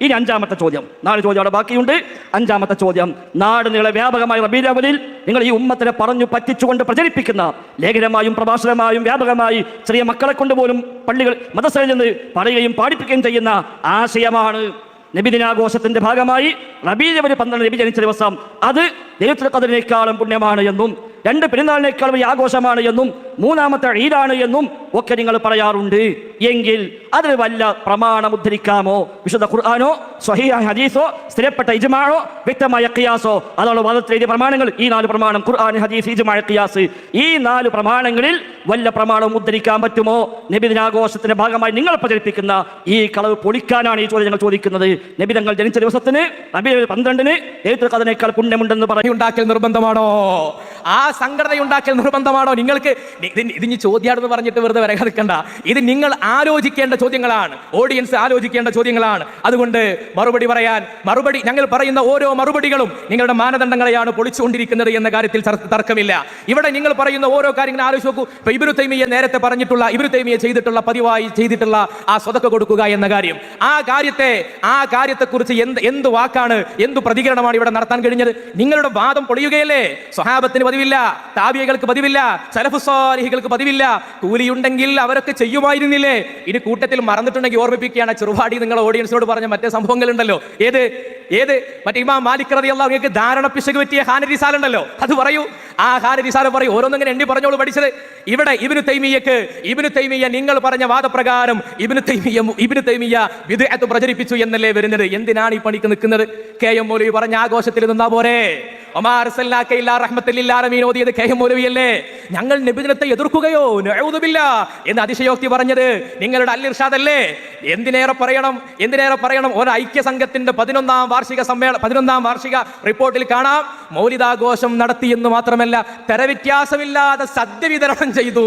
ഇനി അഞ്ചാമത്തെ ചോദ്യം. നാല് ചോദ്യം അവിടെ ബാക്കിയുണ്ട്. അഞ്ചാമത്തെ ചോദ്യം. നാട് നിങ്ങളെ വ്യാപകമായ റബീലവലിൽ നിങ്ങൾ ഈ ഉമ്മത്തിനെ പറഞ്ഞു പറ്റിച്ചുകൊണ്ട് പ്രചരിപ്പിക്കുന്ന ലേഖനമായും പ്രഭാഷണമായും വ്യാപകമായി ചെറിയ മക്കളെ കൊണ്ടുപോലും പള്ളികൾ മതസ്ഥലിൽ നിന്ന് പറയുകയും പാടിപ്പിക്കുകയും ചെയ്യുന്ന ആശയമാണ് നബിദിനാഘോഷത്തിന്റെ ഭാഗമായി റബീലവൽ പന്ത്രണ്ട് നബി ജനിച്ച ദിവസം. അത് ദൈവത്തിൽ കതിരിനേക്കാളും പുണ്യമാണ് എന്നും രണ്ട് പെരുന്നാളിനേക്കാളും ഈ ആഘോഷമാണ് എന്നും മൂന്നാമത്തെ ഈദാണ് എന്നും ഒക്കെ നിങ്ങൾ പറയാറുണ്ട്. എങ്കിൽ അതിൽ വല്ല പ്രമാണം ഉദ്ധരിക്കാമോ? വിശുദ്ധ ഖുർആാനോ സ്വഹീഹ ഹദീസോ സ്ഥിരപ്പെട്ട ഇജുമാണോ വ്യക്തമായ ഖിയാസോ? അതാണ് വാദത്തിലെ പ്രമാണങ്ങൾ. ഈ നാല് പ്രമാണം ഖുർആൻ ഹദീസ് ഇജ്മായ ഖിയാസ്. ഈ നാല് പ്രമാണങ്ങളിൽ വല്ല പ്രമാണവും ഉദ്ധരിക്കാൻ പറ്റുമോ? നബിദിനാഘോഷത്തിന്റെ ഭാഗമായി നിങ്ങൾ പ്രചരിപ്പിക്കുന്ന ഈ കളവ് പൊളിക്കാനാണ് ഈ ചോദ്യങ്ങൾ ചോദിക്കുന്നത്. നബിതങ്ങൾ ജനിച്ച ദിവസത്തിന് നബി പന്ത്രണ്ടിന് ഏറ്റവും കഥനേക്കാൾ പുണ്യമുണ്ടെന്ന് പറയും നിർബന്ധമാണോ? ആ സംഘടന ഉണ്ടാക്കൽ നിർബന്ധമാണോ? നിങ്ങൾക്ക് ഇതിന് ചോദ്യാണെന്ന് പറഞ്ഞിട്ട് വെറുതെ വരെ നിൽക്കണ്ട ഇത് നിങ്ങൾ ആലോചിക്കേണ്ട ചോദ്യങ്ങളാണ്. ഓഡിയൻസ് ആലോചിക്കേണ്ട ചോദ്യങ്ങളാണ്. അതുകൊണ്ട് മറുപടി പറയാൻ മറുപടി ഞങ്ങൾ പറയുന്ന ഓരോ മറുപടികളും നിങ്ങളുടെ മാനദണ്ഡങ്ങളെയാണ് പൊളിച്ചുകൊണ്ടിരിക്കുന്നത് എന്ന കാര്യത്തിൽ തർക്കമില്ല. ഇവിടെ നിങ്ങൾ പറയുന്ന ഓരോ കാര്യങ്ങൾ ആലോചിച്ച് നോക്കൂ. ഇപ്പൊ ഇബിനു തൈമിയെ നേരത്തെ പറഞ്ഞിട്ടുള്ള ഇബിനു തൈമിയെ ചെയ്തിട്ടുള്ള പതിവായി ചെയ്തിട്ടുള്ള ആ സ്വതക്ക കൊടുക്കുക എന്ന കാര്യം. ആ കാര്യത്തെ ആ കാര്യത്തെക്കുറിച്ച് എന്ത് എന്ത് വാക്കാണ് എന്ത് പ്രതികരണമാണ് ഇവിടെ നടത്താൻ കഴിഞ്ഞത്? നിങ്ങളുടെ വാദം പൊളിയുകയല്ലേ? സ്വഹാബത്തിന് പതിവില്ല താബിയകൾക്ക് പതിവില്ല സലഫുസ്വാലിഹികൾക്ക് പതിവില്ല. കൂലിയുണ്ടെങ്കിൽ അവരൊക്കെ ചെയ്യുമായിരുന്നില്ലേ? ഇനി കൂട്ടത്തിൽ മറന്നിട്ടുണ്ടെങ്കിൽ ഓർമ്മിപ്പിക്കുകയാണ് ചെറുപാടി നിങ്ങൾ ഓഡിയൻസിനോട് പറഞ്ഞ മറ്റേ സംഭവങ്ങൾ ഉണ്ടല്ലോ ഏത്? ഏത്? മറ്റേ ഇമാം മാലിക് റതി നിങ്ങൾക്ക് ധാരണ പിശക് പറ്റിയ ഹാനരിസാൽ ഉണ്ടല്ലോ. അത് പറയൂ. ആ ഹാനരിസാൽ പറയൂ. ഓരോന്നിങ്ങനെ എണ്ണി പറഞ്ഞോളൂ പഠിച്ചത്. ഇവിടെ ഇബിനു തൈമിയക്ക് ഇബിനു തൈമിയ നിങ്ങൾ പറഞ്ഞ വാദപ്രകാരം ഇബിനു തൈമിയ ഇബിനു തൈമിയ വിദേഹത്ത് പ്രചരിപ്പിച്ചു എന്നല്ലേ വരുന്നത്? എന്തിനാണ് ഈ പണിക്ക് നിൽക്കുന്നത്? കെ എം മൗലവി പറഞ്ഞ ആഘോഷത്തിൽ നിന്നാ പോരെ. മൗലവിയല്ലേ? ഞങ്ങൾ നിബിദിനത്തെ എതിർക്കുകയോ നഴുതുമില്ല എന്ന് അതിശയോക്തി പറഞ്ഞത് നിങ്ങളുടെ അൽ ഇർഷാദല്ലേ എന്തിനേറെ പറയണം എന്തിനേറെ പറയണം? ഒരു ഐക്യ സംഘത്തിന്റെ പതിനൊന്നാം വാർഷിക സമ്മേളനം പതിനൊന്നാം വാർഷിക റിപ്പോർട്ടിൽ കാണാം. മൗലിതാഘോഷം നടത്തിയെന്ന് മാത്രമല്ല തരവ്യത്യാസമില്ലാതെ സദ്യ വിതരണം ചെയ്തു.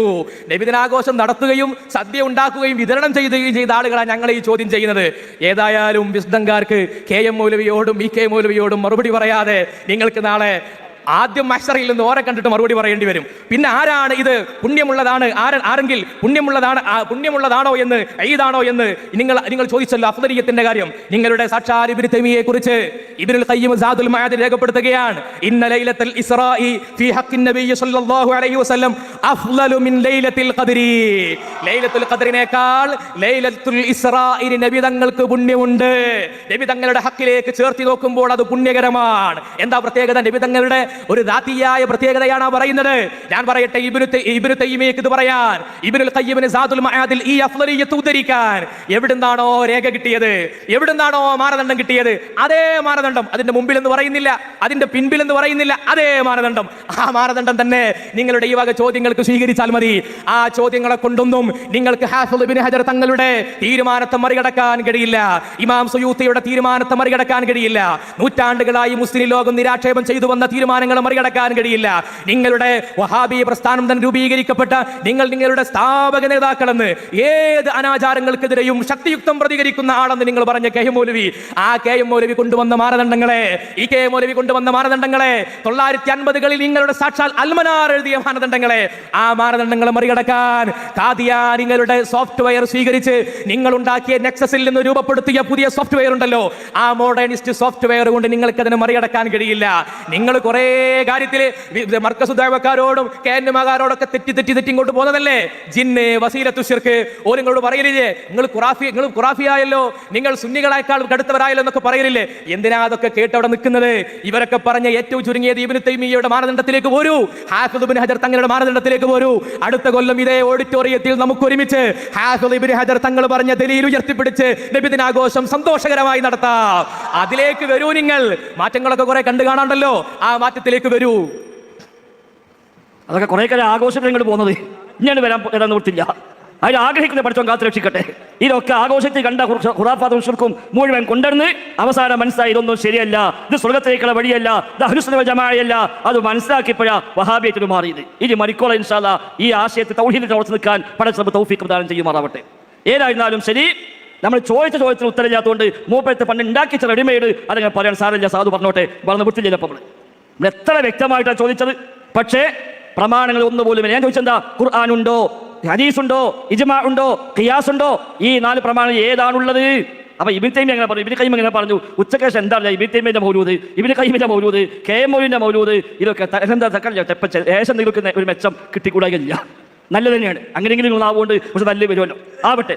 നബിദിനാഘോഷം നടത്തുകയും സദ്യ ഉണ്ടാക്കുകയും വിതരണം ചെയ്യുകയും ചെയ്ത ആളുകളാണ് ഞങ്ങൾ ഈ ചോദ്യം ചെയ്യുന്നത്. ഏതായാലും വിശുദ്ധങ്കാർക്ക് കെ എം മൗലവിയോടും ഇ കെ മൗലവിയോടും മറുപടി പറയാതെ നിങ്ങൾക്ക് നാളെ அதனால் ആദ്യം മഷറിൽ നിന്ന് ഓരെ കണ്ടിട്ട് മറുപടി പറയേണ്ടി വരും. പിന്നെ ആരാണ് ഇത്? പുണ്യമുള്ളതാണ്. ആര ആരെങ്കിൽ പുണ്യമുള്ളതാണ് പുണ്യമുള്ളതാണോ എന്ന് ഏതാണോ എന്ന് നിങ്ങൾ നിങ്ങൾ ചോദിച്ചല്ലോ അഫ്ദരീയത്തിന്റെ കാര്യം. നിങ്ങളുടെ സാക്ഷാൽ തൈമിയെ കുറിച്ച് ഇബ്നുൽ ഖയ്യിം സാദുൽ മഅദ് രേഖപ്പെടുത്തുകയാണ്. ഇന്ന ലൈലത്തുൽ ഇസ്റാഇ ഫീ ഹഖിൻ നബിയ്യ സ്വല്ലല്ലാഹു അലൈഹി വസല്ലം അഫ്ളലു മിൻ ലൈലത്തിൽ ഖദ്രി. ലൈലത്തുൽ ഖദ്രിനേക്കാൾ ലൈലത്തുൽ ഇസ്റാഇ നബി തങ്ങൾക്ക് പുണ്യമുണ്ട്. നബി തങ്ങളുടെ ഹക്കിലേക്ക് ചേർത്തി നോക്കുമ്പോൾ അത് പുണ്യകരമാണ്. എന്താ പ്രത്യേകത? നബി തങ്ങളുടെ ഒരു ദാത്തിയായ പ്രത്യേകതയാണ് പറയുന്നത്. ഞാൻ പറയട്ടെ ഇബ്നു ഇബിനു തൈമിയക്ക് ഇത് പറയാൻ. ഇബിനുൽ ഖയ്യിമിന് സാദുൽ മആദിൽ ഈ അഫ്ളലിയത്ത് ഉദ്ധരിക്കാൻ. എവിടുന്നാണോ രേഖ കിട്ടിയത്? എവിടുന്നാണോ മാനദണ്ഡം കിട്ടിയത്? അതേ മാനദണ്ഡം. അതിന്റെ മുമ്പിൽ എന്ന് പറയുന്നില്ല. അതിന്റെ പിൻപിൽ എന്ന് പറയുന്നില്ല. അതേ മാനദണ്ഡം. ആ മാനദണ്ഡം തന്നെ നിങ്ങളുടെ ഈ വക ചോദ്യങ്ങൾക്ക് സ്വീകരിച്ചാൽ മതി. ആ ചോദ്യങ്ങളെ കൊണ്ടൊന്നും നിങ്ങൾക്ക് ഹാഫിദ് ഇബ്നു ഹജർ തങ്ങളുടെ തീരുമാനത്തെ മറികടക്കാൻ കഴിയില്ല. ഇമാം സുയൂത്തിയുടെ തീരുമാനത്തെ മറികടക്കാൻ കഴിയില്ല. നൂറ്റാണ്ടുകളായി മുസ്ലിം ലോകം നിരാക്ഷേപം ചെയ്തു വന്ന തീരുമാനങ്ങൾ മറികടക്കാൻ കഴിയില്ല. നിങ്ങളുടെ വഹാബി പ്രസ്ഥാനം തന്നെ രൂപീകരിക്കപ്പെട്ട നിങ്ങൾ നിങ്ങളുടെ സ്ഥാപക നേതാക്കളെന്ന് ഏത് അനാചാരങ്ങൾക്കെതിരെയും ശക്തിയുക്തം പ്രതികരിക്കുന്ന ആളെന്ന് നിങ്ങൾ പറഞ്ഞ കെ എം മൗലവി. ആ കെ എം മൗലവി കൊണ്ടുവന്ന മാനദണ്ഡങ്ങളെ ഈ കെ എം മൗലവി കൊണ്ടുവന്ന മാനദണ്ഡങ്ങളെ തൊള്ളായിരത്തി അൻപതുകളിൽ നിങ്ങളുടെ സാക്ഷാൽ അൽമനാർ എഴുതിയ മാനദണ്ഡങ്ങളെ ആ മാനദണ്ഡങ്ങളെ മറികടക്കാൻ കാദിയാനിങ്ങളുടെ സോഫ്റ്റ്വെയർ സ്വീകരിച്ച് നിങ്ങൾ ഉണ്ടാക്കിയ നെക്സസിൽ നിന്ന് രൂപപ്പെടുത്തിയ പുതിയ സോഫ്റ്റ്വെയർ ഉണ്ടല്ലോ. ആ മോഡേണിസ്റ്റ് സോഫ്റ്റ്വെയർ കൊണ്ട് നിങ്ങൾക്ക് അതിനെ മറികടക്കാൻ കഴിയില്ല. നിങ്ങൾ കുറെ കാര്യത്തിൽ മർക്കസുദ്ധാവക്കാരോടും കേന്നുമാകാരോടൊക്കെ തെറ്റി തെറ്റി തെറ്റി ഇങ്ങോട്ട് പോകുന്നതല്ലേ? ജിന്ന് വസീലത്തുഷിർക്ക് ഓരോ നിങ്ങളോട് പറയലില്ലേ? നിങ്ങൾ ഖുറാഫി നിങ്ങൾ ഖുറാഫിയായല്ലോ. നിങ്ങൾ സുന്നികളെക്കാൾ കടുത്തവരായല്ലോ എന്നൊക്കെ പറയലില്ലേ? എന്തിനാ അതൊക്കെ കേട്ട് അവിടെ നിൽക്കുന്നത്? ഇവരൊക്കെ പറഞ്ഞ ഏറ്റവും ചുരുങ്ങിയത് ഇബിന് തൈമിയയുടെ മാനദണ്ഡത്തിലേക്ക് പോരൂ. ഹാഫിദ് ഹജർ തങ്ങളുടെ മാനദണ്ഡത്തിലേക്ക് പോരൂ. അടുത്ത കൊല്ലം ഇതേ ഓഡിറ്റോറിയത്തിൽ നമുക്ക് ഒരുമിച്ച് ഹാഫിദ് ഇബിൻ ഹജർ തങ്ങൾ പറഞ്ഞ ദലീൽ ഉയർത്തിപ്പിടിച്ച് നബിദിനാഘോഷം സന്തോഷകരമായി നടത്താം. അതിലേക്ക് വരൂ നിങ്ങൾ. മാറ്റങ്ങളൊക്കെ കുറെ കണ്ടു കാണാണ്ടല്ലോ. ആ മാറ്റത്തിലേക്ക് വരൂ. അതൊക്കെ കുറെ കാലം ആഘോഷത്തിൽ ഇങ്ങോട്ട് പോകുന്നത്. ഇങ്ങനെ വരാൻ വരാൻ നിവൃത്തില്ല അതിൽ ആഗ്രഹിക്കുന്ന പഠിച്ചോ കാത്തു രക്ഷിക്കട്ടെ. ഇതൊക്കെ ആഘോഷത്തിൽ കണ്ട ഖുറാഫാദ് ഷുർക്കും മുഴുവൻ കൊണ്ടുവന്ന് അവസാനം മനസ്സിലായി ഇതൊന്നും ശരിയല്ല. ഇത് സ്വർഗത്തിലേക്കുള്ള വഴിയല്ല. ഇത് അഹുസ്ല ജമായല്ല അത് മനസ്സിലാക്കിയപ്പോഴാ വഹാബിയത്തിന് മാറിയത്. ഇനി മരിക്കോള ഇൻഷാല്ല ഈ ആശയത്തെ തൗഹീദിൽ ഉറച്ചു നിൽക്കാൻ പടച്ചപ്പ് തൗഫീഖ് പ്രദാനം ചെയ്യുമാറാവട്ടെ. ഏതായിരുന്നാലും ശരി നമ്മൾ ചോദിച്ച ചോദ്യത്തിന് ഉത്തരമില്ലാത്തതുകൊണ്ട് മൂപ്പഴത്തെ പണ്ട് ഉണ്ടാക്കിച്ച റെഡിമെയ്ഡ് അതങ്ങനെ പറയാൻ സാരമില്ല സാധു പറഞ്ഞോട്ടെ. വളർന്ന് വിട്ടില്ല നമ്മൾ എത്ര വ്യക്തമായിട്ടാണ് ചോദിച്ചത്? പക്ഷേ പ്രമാണങ്ങൾ ഒന്നുപോലും ഞാൻ ചോദിച്ചെന്താ? ഖുർആൻ ഉണ്ടോ ഹദീസ് ഉണ്ടോ ഇജ്മാ ഉണ്ടോ? ഖിയാസ് ഉണ്ടോ ഈ നാല് പ്രമാണം ഏതാണുള്ളത്? അപ്പൊ ഇബിൻ തൈമി എങ്ങനെ പറഞ്ഞു. ഇബിന് കൈമ എങ്ങനെ പറഞ്ഞു. ഉച്ചക്കേശം എന്താണ് ഇബിൻ തൈമിന്റെ മൗലൂദ്? ഇബിന് കൈമിന്റെ മൗലൂദ് കെ മൗലിന്റെ മൗലൂദ് ഇതൊക്കെ ഏശം നിങ്ങൾക്ക് ഒരു മെച്ചം കിട്ടിക്കൂടാകില്ല നല്ലത് തന്നെയാണ്. അങ്ങനെയെങ്കിലും നിങ്ങൾ ആവുകൊണ്ട് പക്ഷെ നല്ല വരുമല്ലോ. ആവട്ടെ.